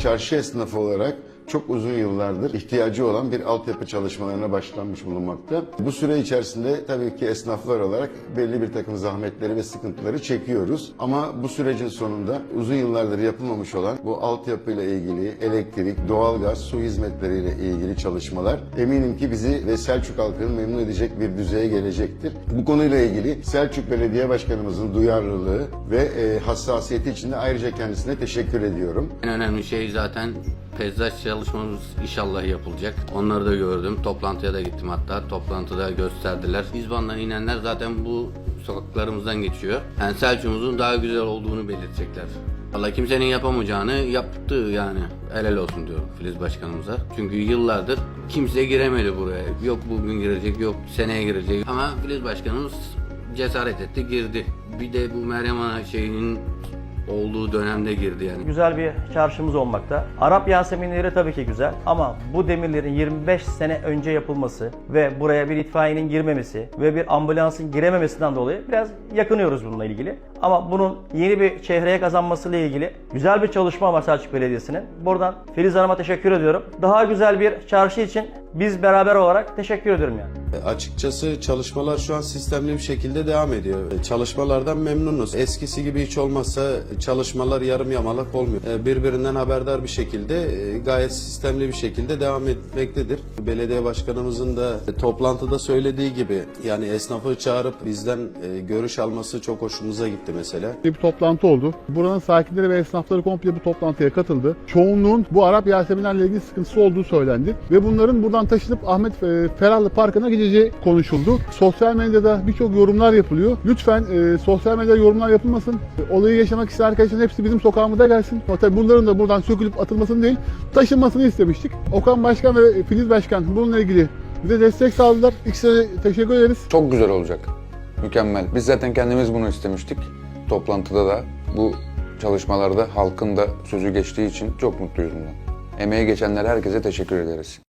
çarşı esnafı olarak çok uzun yıllardır ihtiyacı olan bir altyapı çalışmalarına başlanmış bulunmakta. Bu süre içerisinde tabii ki esnaflar olarak belli bir takım zahmetleri ve sıkıntıları çekiyoruz. Ama bu sürecin sonunda uzun yıllardır yapılmamış olan bu altyapıyla ilgili elektrik, doğalgaz, su hizmetleriyle ilgili çalışmalar eminim ki bizi ve Selçuk halkını memnun edecek bir düzeye gelecektir. Bu konuyla ilgili Selçuk Belediye Başkanımızın duyarlılığı ve e, hassasiyeti için de ayrıca kendisine teşekkür ediyorum. En önemli şey zaten peyzaj çalışmamız inşallah yapılacak. Onları da gördüm. Toplantıya da gittim hatta. Toplantıda gösterdiler. İzban'dan inenler zaten bu sokaklarımızdan geçiyor. Yani Selçuk'umuzun daha güzel olduğunu belirtecekler. Valla kimsenin yapamayacağını yaptı yani. Helal olsun diyorum Filiz Başkanımıza. Çünkü yıllardır kimse giremedi buraya. Yok bugün girecek, yok seneye girecek. Ama Filiz Başkanımız cesaret etti, girdi. Bir de bu Meryem Ana şeyinin olduğu dönemde girdi yani. Güzel bir çarşımız olmakta. Arap Yaseminleri tabii ki güzel ama bu demirlerin 25 sene önce yapılması ve buraya bir itfaiyenin girmemesi ve bir ambulansın girememesinden dolayı biraz yakınıyoruz bununla ilgili. Ama bunun yeni bir çehreye kazanmasıyla ilgili güzel bir çalışma var Selçuk Belediyesi'nin. Buradan Filiz Hanım'a teşekkür ediyorum. Daha güzel bir çarşı için biz beraber olarak teşekkür ediyorum yani. E, Açıkçası çalışmalar şu an sistemli bir şekilde devam ediyor. E, Çalışmalardan memnunuz. Eskisi gibi hiç olmazsa çalışmalar yarım yamalak olmuyor. E, Birbirinden haberdar bir şekilde gayet sistemli bir şekilde devam etmektedir. Belediye başkanımızın da toplantıda söylediği gibi yani esnafı çağırıp bizden görüş alması çok hoşumuza gitti mesela. bir toplantı oldu. Buranın sakinleri ve esnafları komple bu toplantıya katıldı. Çoğunluğun bu Arap Yaseminlerle ilgili sıkıntısı olduğu söylendi. Ve bunların buradan taşınıp Ahmet e, Ferahlı Parkı'na gideceği konuşuldu. Sosyal medyada birçok yorumlar yapılıyor. Lütfen e, sosyal medyada yorumlar yapılmasın. E, Olayı yaşamak isteyen arkadaşların hepsi bizim sokağımıza gelsin. Ama tabii bunların da buradan sökülüp atılmasını değil, taşınmasını istemiştik. Okan Başkan ve Filiz Başkan bununla ilgili bize destek sağladılar. İkisine teşekkür ederiz. Çok güzel olacak. Mükemmel. Biz zaten kendimiz bunu istemiştik. Toplantıda da bu çalışmalarda halkın da sözü geçtiği için çok mutluyuz bundan. Emeği geçenlere herkese teşekkür ederiz.